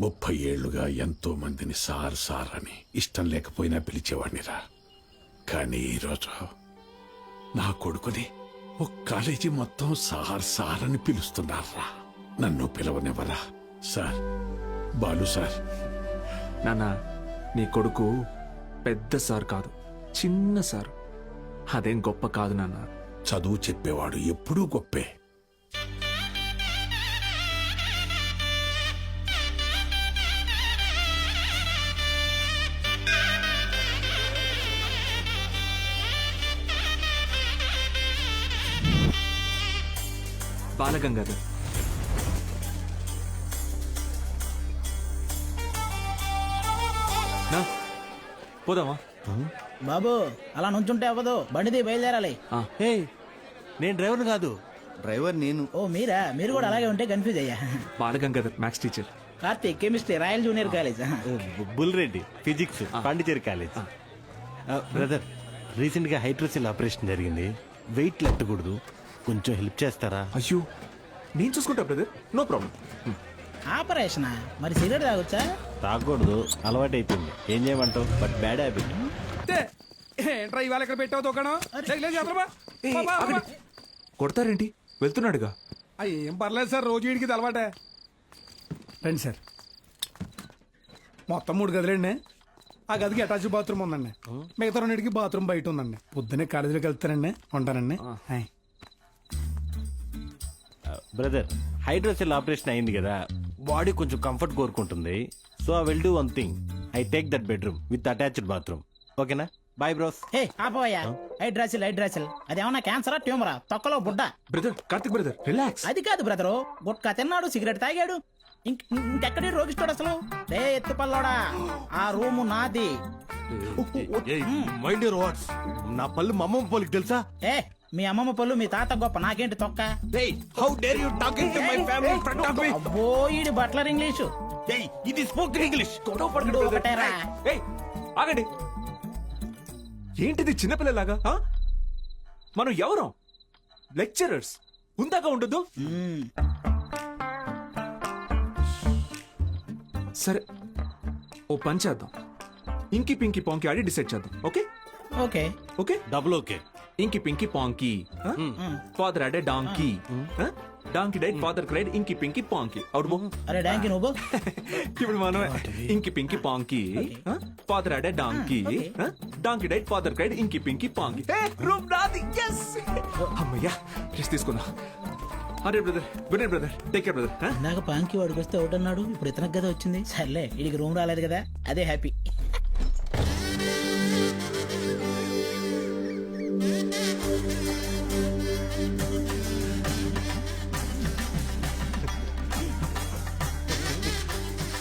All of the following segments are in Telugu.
ముప్పై ఏళ్ళుగా ఎంతో మందిని సార్ సార్ అని ఇష్టం లేకపోయినా పిలిచేవాణ్ణిరా. కానీ ఈరోజు నా కొడుకుని ఒక కాలేజీ మొత్తం సార్ సార్ అని పిలుస్తున్నారా? నన్ను పిలవనివ్వరా? Sir Balu sir. నాన్న నీ కొడుకు పెద్ద సార్ కాదు చిన్న సార్. అదేం గొప్ప కాదు నాన్న. చదువు చెప్పేవాడు ఎప్పుడూ గొప్పే. బాలగంగాధర్. నా పోదామా? బాబు అలా నుంచుంటే అవ్వదు. బండిది బయలుదేరాలి. హే నేను డ్రైవర్ కాదు. డ్రైవర్ నేను. ఓ మీరా? మీరు కూడా అలాగే ఉంటే కన్ఫ్యూజ్ అయ్యా. Balagangadhar maths teacher. Karthik chemistry royal junior college. Bull Reddy physics Pondicherry college. Brother రీసెంట్గా హైడ్రోసిల్ ఆపరేషన్ జరిగింది. వెయిట్ లెట్టకూడదు కొంచెం హెల్ప్ చేస్తారా? అయ్యో నేను చూసుకుంటా బ్రదర్ నో ప్రాబ్లం ఆపరేషన్? మరి సిగరెట్ తాగొచ్చా? తాగకూడదు అలవాటు అయిపోయింది ఏం చేయమంటావు? బట్ బ్యాడ్ హ్యాబిట్ ఏంట్రా ఇవాళ ఇక్కడ పెట్టావు దుకాణం. కొడతారేంటి? వెళ్తున్నాడుగా. ఏం పర్లేదు సార్ రోజు వీడికి అలవాటే. రండి సార్. మొత్తం మూడు గదులండి. ఆ గదికి అటాచ్ బాత్రూమ్ ఉందండి. మిగతా రెండింటికి బాత్రూమ్ బయట ఉందండి. పొద్దున్నే కాలేజీలోకి వెళ్తానండి ఉంటానండి. హాయ్. బ్రదర్ హైడ్రోసిల్ ఆపరేషన్ అయింది కదా. బాడీ కొంచెం కంఫర్ట్ కోరుకుంటుంది. So I will do one thing I take that bedroom with attached bathroom ఓకేనా? Bye bros hey ఆపోయా. Hydrocele hydrocele. అదేమన్నా క్యాన్సరా ట్యూమరా? తొక్కలో బుడ్డ. బ్రదర్ కార్తిక్ బ్రదర్ రిలాక్స్ అది కాదు బ్రదరు. గుట్కా తిన్నాడు సిగరెట్ తాగాడు. ఇంక- ఇంకెక్కడి రోగిస్తాడు అసలు? రే ఎత్తుపల్లోడా ఆ రూము నాది. మైండ్ యూర్ వాట్స్ నా పళ్ళు మా అమ్మమ్మ పోలికి తెలుసా? ఏ మీ అమ్మమ్మ పళ్ళు మీ తాత గొప్ప నాకేంటి తొక్క? How dare you talking to my family front of me అబ్బో ఈడి బట్లర్ ఇంగ్లీషు. ఇది స్పోకెన్ ఇంగ్లీష్ గొడవ పడకండి ఇప్పుడు brother. ఒకటేరా. ఏయ్, ఆగండి. ఏంటిది చిన్నపిల్లలాగా ఆ? మనం ఎవరం? లెక్చరర్స్ ఉందాక ఉండదు. సరే ఓ పని చేద్దాం. ఇంకి పింకి పాంకి ఆడి డిసైడ్ చేద్దాం okay? Okay. Okay? Double okay inky pinky ponky father had a donkey donkey died father cried inky pinky ponky అవును బో అరే డాంకి నువ్వు ఇప్పుడు మనమే inky pinky ponky father had a donkey donkey died father cried inky pinky ponky room నాది ఎస్ అమ్మయ్యా రెస్ట్ తీసుకుందాం. అరే brother good night brother take care brother ఇందాక పాంకి వాడికి వస్తే ఒకటి అన్నాడు ఇప్పుడు ఇతనికి కదా వచ్చింది. సర్లే వీడికి రూమ్ రాలేదు కదా. అదే హ్యాపీ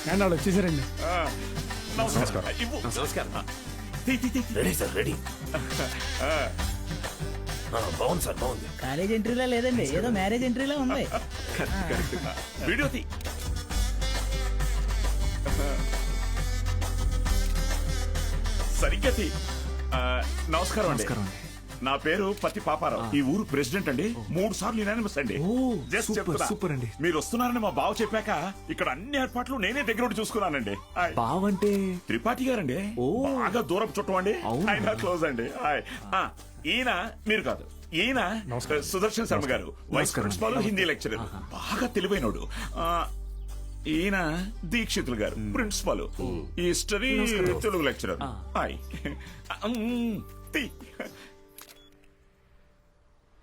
అండ్ వాళ్ళు వచ్చేసారండి రెడీ సార్ రెడీ బాగుంది సార్ బాగుంది. కాలేజ్ ఎంట్రీలా లేదండి ఏదో మ్యారేజ్ ఎంట్రీలా ఉంది. వీడియో తీ. సరిగ్గా తీ. ఆ, నమస్కారం అండి. నమస్కారం అండి. నా పేరు పత్తి పాపారావు. ఈ ఊరు ప్రెసిడెంట్ అండి. మూడు సార్లు యునానిమస్ అండి. ఓ, సూపర్, చెప్తున్నా. సూపర్ అండి. మీరు వస్తున్నారని మా బావ చెప్పాక ఇక్కడ అన్ని ఏర్పాట్లు నేనే దగ్గర ఉండి చూసుకున్నానండి. హాయ్. బావంటే త్రిపాఠి గారండి. ఓ. బాగా దూరం చుట్టం అండి. అవునా? ఆయన క్లోజ్ అండి. ఆ, ఈయన మీరు కాదు. ఈయన సుదర్శన్ శర్మ గారు వైస్ నమస్కారం. ప్రిన్సిపాల్ హిందీ లెక్చరర్ బాగా తెలివైనడు. ఆ, ఈయన దీక్షితులు గారు principal history Telugu lecturer hi um.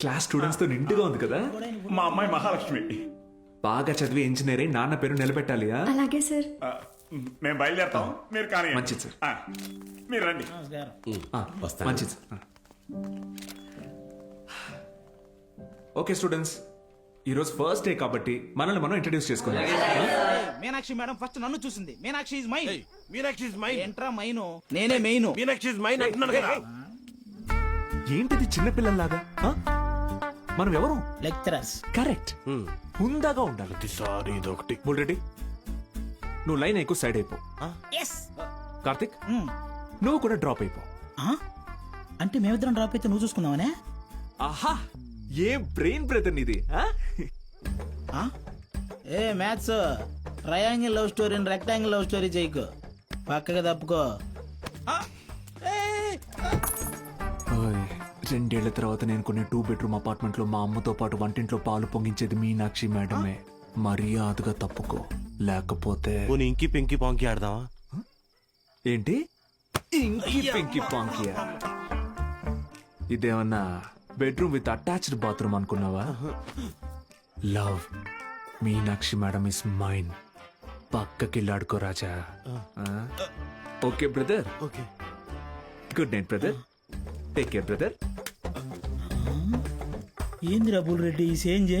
Class స్టూడెంట్స్తో నిండుగా ఉంది కదా? మా అమ్మాయి మహాలక్ష్మి. బాగా చదివి ఇంజనీర్ అయి నాన్న పేరు నిలబెట్టాలి? అలాగే సార్. మేము బయలుదేరుతాం. మీరు కానీ మంచిది సార్. ఆ, మీరు రండి. ఆ, వస్తాను. మంచిది ఆ. Okay students. ఈరోజు ఫస్ట్ డే కాబట్టి మనల్ని మనం ఇంట్రడ్యూస్ చేసుకుందాం మీనాక్షి మేడం ఫస్ట్ నన్ను చూసింది. Meenakshi is mine Meenakshi is mine ఎంట్రా mine? నేనే మెయిన్. మీనాక్షి ఇస్ మైన్ అంటున్నాను కదా. ఏంటిది చిన్నపిల్లల్లాగా? ఆ? మనం ఎవరు? లెక్చరర్స్. కరెక్ట్. హుందాగా ఉండాలి. సారీ ఇదొకటి బుల్రెడ్డి నువ్వు లైన్ ఎక్కువ సైడ్ అయిపో. ఎస్ కార్తిక్ నువ్వు కూడా డ్రాప్ అయిపో. అంటే మేమిద్దరం డ్రాప్ అయితే నువ్వు చూసుకుందామనే? ఆహా! ఏ బ్రెయిన్ బ్రదర్ నీది ఆ? ఆ? ఏ మ్యాథ్స్ ట్రయాంగిల్ లవ్ స్టోరీని రెక్టాంగిల్ లవ్ స్టోరీ చేయకు. పక్కగా తప్పుకో. రెండేళ్ళ తర్వాత నేను కొన్ని టూ బెడ్రూమ్ అపార్ట్మెంట్లో మా అమ్మతో పాటు వంటింట్లో పాలు పొంగించేది మీనాక్షి మేడమే. మర్యాదగా తప్పుకో. లేకపోతే పోనీ ఇంకి పెంకి పాంకి ఆడదామా? ఏంటి? ఇంకి పెంకి పాంకియా ఇదేమన్నా బెడ్రూమ్ విత్ అటాచ్డ్ బాత్రూమ్ అనుకున్నావా? Love. Meenakshi madam is mine పక్కకిల్లాడుకో Raja. Okay brother. Okay. Good night brother take care brother ఏంది రబుల్ రెడ్డి ఈ సేంజే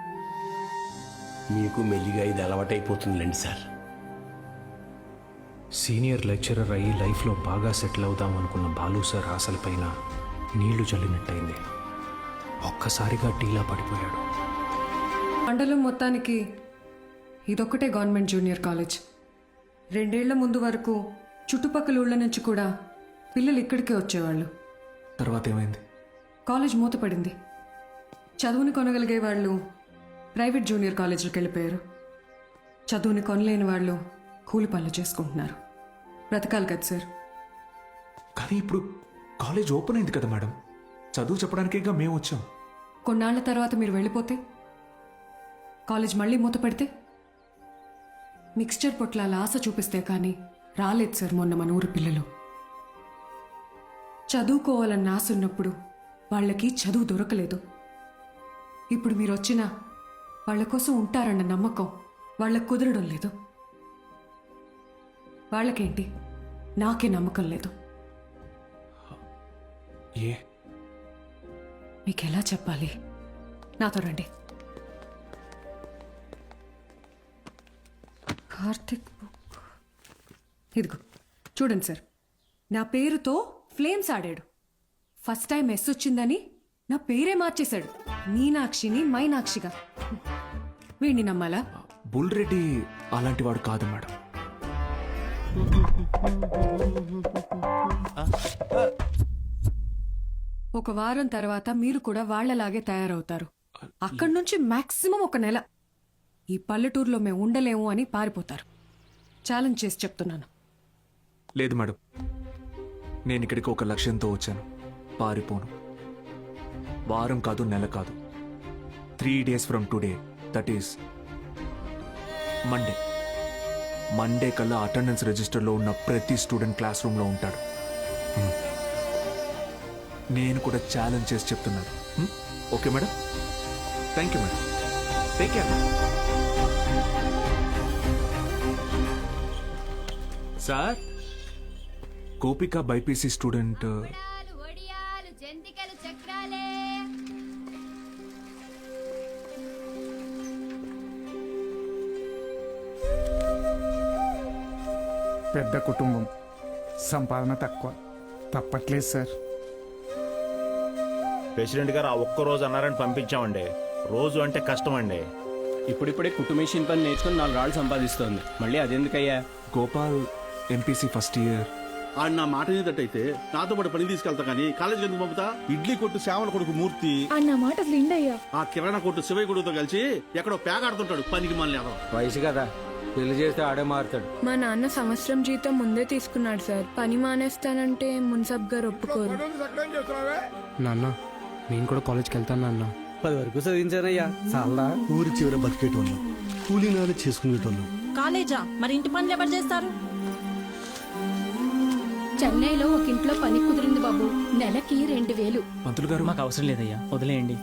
మీకు మెల్లిగా ఇది అలవాటైపోతుందిలేండి సార్. సీనియర్ లెక్చరర్ అయ్యి లైఫ్లో బాగా సెటిల్ అవుదాం అనుకున్న బాలు సార్ ఆశలపైన నీళ్ళు చల్లినట్టయింది. ఒక్కసారిగా టీలా పడిపోయాడు. మండలం మొత్తానికి ఇదొక్కటే గవర్నమెంట్ జూనియర్ కాలేజ్. రెండేళ్ళ ముందు వరకు చుట్టుపక్కల ఊళ్ళ నుంచి కూడా పిల్లలు ఇక్కడికే వచ్చేవాళ్ళు. తర్వాత ఏమైంది? కాలేజ్ మూతపడింది. చదువుని కొనగలిగే వాళ్ళు ప్రైవేట్ జూనియర్ కాలేజీలకు వెళ్ళిపోయారు. చదువుని కొనలేని వాళ్ళు కూలి పనులు చేసుకుంటున్నారు. బ్రతకాలి కదా సార్. కానీ ఇప్పుడు కాలేజ్ ఓపెన్ అయింది కదా మేడం. చదువు చెప్పడానికేగా మేము వచ్చాం. కొన్నాళ్ళ తర్వాత మీరు వెళ్ళిపోతే కాలేజ్ మళ్ళీ మూతపడితే మిక్స్చర్ పొట్లాల ఆశ చూపిస్తే కానీ రాలేదు సార్ మొన్న మన ఊరు పిల్లలు. చదువుకోవాలన్న ఆశ ఉన్నప్పుడు వాళ్ళకి చదువు దొరకలేదు. ఇప్పుడు మీరు వచ్చినా వాళ్ళ కోసం ఉంటారన్న నమ్మకం వాళ్ళకు కుదరడం లేదు. వాళ్ళకేంటి? నాకే నమ్మకం లేదు. ఏ? మీకు ఎలా చెప్పాలి? నాతో రండి. కార్తిక్ బుక్. ఇదిగో చూడండి సార్. నా పేరుతో ఫ్లేమ్స్ ఆడాడు. ఫస్ట్ టైం ఎస్ వచ్చిందని నా పేరే మార్చేశాడు. మీనాక్షిని మైనాక్షిగా. వీడిని నమ్మాలా? బుల్ రెడ్డి అలాంటి వాడు కాదు మేడం. ఒక వారం తర్వాత మీరు కూడా వాళ్ళలాగే తయారవుతారు. అక్కడి నుంచి మాక్సిమం ఒక నెల. ఈ పల్లెటూరులో మేము ఉండలేము అని పారిపోతారు. ఛాలెంజ్ చేసి చెప్తున్నాను. లేదు మేడం. నేను ఇక్కడికి ఒక లక్ష్యంతో వచ్చాను. పారిపోను. వారం కాదు నెల కాదు. Three days from today. That is Monday Monday కల్లా అటెండెన్స్ రిజిస్టర్లో ఉన్న ప్రతి స్టూడెంట్ క్లాస్ రూమ్లో ఉంటాడు నేను కూడా ఛాలెంజ్ చేసి చెప్తున్నాను. Okay madam thank you madam take care sir Gopika BiPC student పెద్ద కుటుంబం. సంపాదన తక్కువ. తప్పట్లేదు సార్. ప్రెసిడెంట్ గారు ఆ ఒక్క రోజు అన్నారని పంపించామండి. రోజు అంటే కష్టం అండి ఇప్పుడిప్పుడే కుట్టు మిషన్ పని నేర్చుకుని నాలుగు రాళ్ళు సంపాదిస్తోంది. మళ్ళీ అదెందుకయ్యా? Gopal MPC first year. ఆడు నా మాట అయితే నాతో పాటు పని తీసుకెళ్తా కానీ కాలేజీకి ఎందుకు పంపుతా? ఇడ్లీ కొట్టు సేవల కొడుకు మూర్తి. అన్న మాట లిండయ్యా ఆ కిరాణా కొట్టు శివయ్య కొడుకుతో కలిసి ఎక్కడో పేకాడుతుంటాడు పనికి మళ్ళీ వయసు కదా. పెళ్ళి చేస్తే ఆడే మారుతాడు. మా నాన్న సంవత్సరం జీతం ముందే తీసుకున్నాడు సార్. పని మానేస్తానంటే మున్సబ్ గారు ఒప్పుకోరు. నాన్న నేను కూడా కాలేజ్కి వెళ్తాను నాన్న. పది వరకు చదివించానయ్యా. చాలా ఊరి చివర బతికేటోళ్ళు కూలీనాలు చేసుకునేటోళ్ళు. కాలేజా? మరి ఇంటి పనులు ఎవరు చేస్తారు? చెన్నైలో ఒక ఇంట్లో పని కుదిరింది బాబు. నెలకి రెండు వేలు. పంతులు గారు మాకు అవసరం లేదయ్యా. వదిలేయండి.